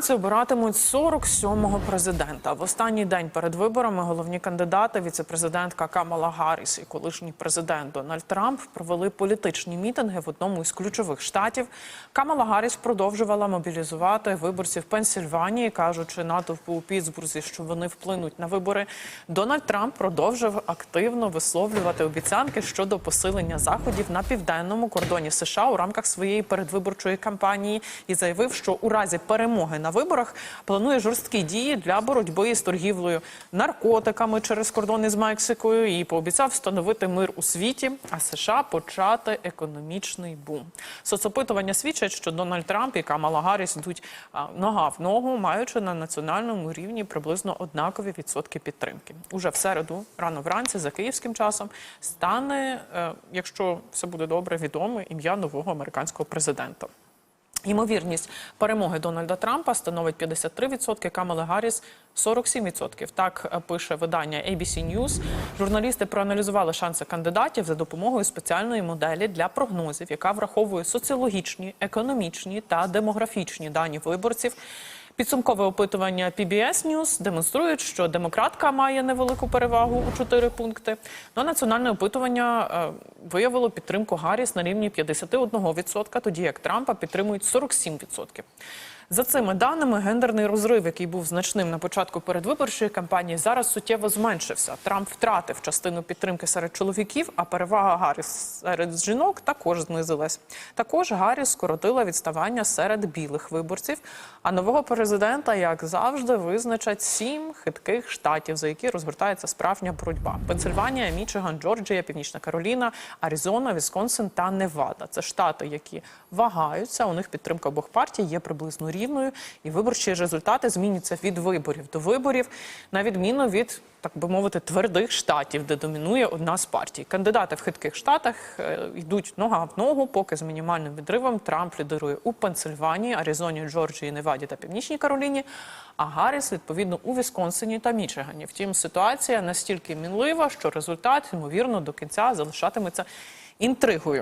Це обиратимуть 47-го президента. В останній день перед виборами головні кандидати, віцепрезидентка Камала Гарріс і колишній президент Дональд Трамп провели політичні мітинги в одному із ключових штатів. Камала Гарріс продовжувала мобілізувати виборців Пенсільванії, кажучи натовпу у Пітсбурзі, що вони вплинуть на вибори. Дональд Трамп продовжив активно висловлювати обіцянки щодо посилення заходів на південному кордоні США у рамках своєї передвиборчої кампанії і заявив, що у разі перемоги на виборах планує жорсткі дії для боротьби з торгівлею наркотиками через кордони з Мексикою і пообіцяв встановити мир у світі, а США почати економічний бум. Соцопитування свідчать, що Дональд Трамп і Камала Гарріс йдуть нога в ногу, маючи на національному рівні приблизно однакові відсотки підтримки. Уже в середу, рано вранці, за київським часом, стане, е, якщо все буде добре, відоме ім'я нового американського президента. Ймовірність перемоги Дональда Трампа становить 53%, Камали Гарріс – 47%. Так е, пише видання ABC News. Журналісти проаналізували шанси кандидатів за допомогою спеціальної моделі для прогнозів, яка враховує соціологічні, економічні та демографічні дані виборців. Підсумкове опитування PBS News демонструють, що демократка має невелику перевагу у 4 пункти. Ну, національне опитування е, виявило підтримку Гарріс на рівні 51%, тоді як Трампа підтримують 47%. За цими даними, гендерний розрив, який був значним на початку передвиборчої кампанії, зараз суттєво зменшився. Трамп втратив частину підтримки серед чоловіків, а перевага Гарріс серед жінок також знизилась. Також Гарріс скоротила відставання серед білих виборців. А нового президента, як завжди, визначать сім хитких штатів, за які розгортається справжня боротьба: Пенсильванія, Мічиган, Джорджія, Північна Кароліна, Аризона, Вісконсин та Невада. Це штати, які вагаються. У них підтримка обох партій є приблизно рівною, і виборчі результати зміняться від виборів до виборів, на відміну від так би мовити твердих штатів, де домінує одна з партій. Кандидати в хитких штатах е, йдуть нога в ногу, поки з мінімальним відривом Трамп лідирує у Пенсильванії, Аризоні, Джорджії, Неваді та Північній Кароліні. А Гарріс відповідно у Вісконсині та Мічигані. Втім, ситуація настільки мінлива, що результат ймовірно до кінця залишатиметься інтригою.